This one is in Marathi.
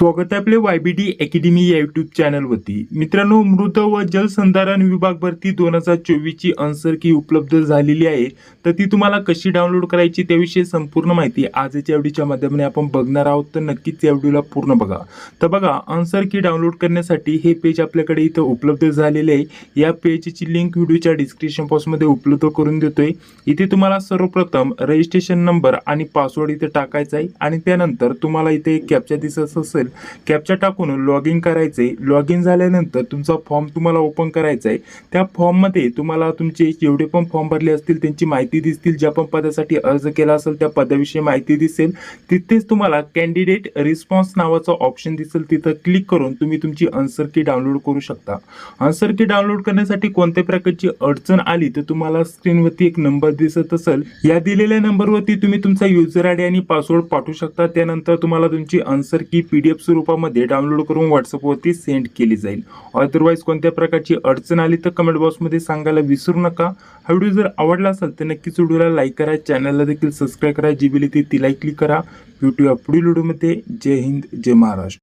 स्वागत आहे आपले वायबीडी अकॅडमी या युट्यूब चॅनलवरती मित्रांनो मृत व जलसंधारण विभाग भरती दोन हजार चोवीसची आन्सर की उपलब्ध झालेली आहे. तर ती तुम्हाला कशी डाउनलोड करायची त्याविषयी संपूर्ण माहिती आजच्या व्हिडिओच्या माध्यमाने आपण बघणार आहोत. तर नक्कीच या व्हिडिओला पूर्ण बघा. तर बघा आन्सर की डाउनलोड करण्यासाठी हे पेज आपल्याकडे इथं उपलब्ध झालेले आहे. या पेजची लिंक व्हिडिओच्या डिस्क्रिप्शन बॉक्समध्ये उपलब्ध करून देतोय. इथे तुम्हाला सर्वप्रथम रजिस्ट्रेशन नंबर आणि पासवर्ड इथे टाकायचा आहे. आणि त्यानंतर तुम्हाला इथे कॅप्चा दिसत असेल कॅपच्या टाकून लॉग इन करायचं आहे लॉग इन झाल्यानंतर तुमचा फॉर्म तुम्हाला ओपन करायचा आहे त्या फॉर्ममध्ये तुम्हाला तुमचे जेवढे पण फॉर्म भरले असतील त्यांची माहिती दिसतील. ज्या पण पदासाठी अर्ज केला असेल त्या पदाविषयी माहिती दिसेल. तिथेच तुम्हाला कॅन्डिडेट रिस्पॉन्स नावाचा ऑप्शन दिसेल. तिथं क्लिक करून तुम्ही तुमची आन्सर की डाउनलोड करू शकता. आन्सर की डाउनलोड करण्यासाठी कोणत्या प्रकारची अडचण आली तर तुम्हाला स्क्रीनवरती एक नंबर दिसत असेल. या दिलेल्या नंबरवरती तुम्ही तुमचा युजर आय डी आणि पासवर्ड पाठवू शकता. त्यानंतर तुम्हाला तुमची answer key P D F स्वरूपामध्ये डाउनलोड करून व्हॉट्सअपवरती सेंड केली जाईल. अदरवाईज कोणत्या प्रकारची अडचण आली तर कमेंट बॉक्समध्ये सांगायला विसरू नका. हा व्हिडिओ जर आवडला असेल तर नक्कीच व्हिडिओला लाईक करा. चॅनलला देखील सबस्क्राईब करा. जी बिली ती तिलाही क्लिक करा. यूट्यूब पुढील व्हिडिओमध्ये. जय हिंद जय महाराष्ट्र.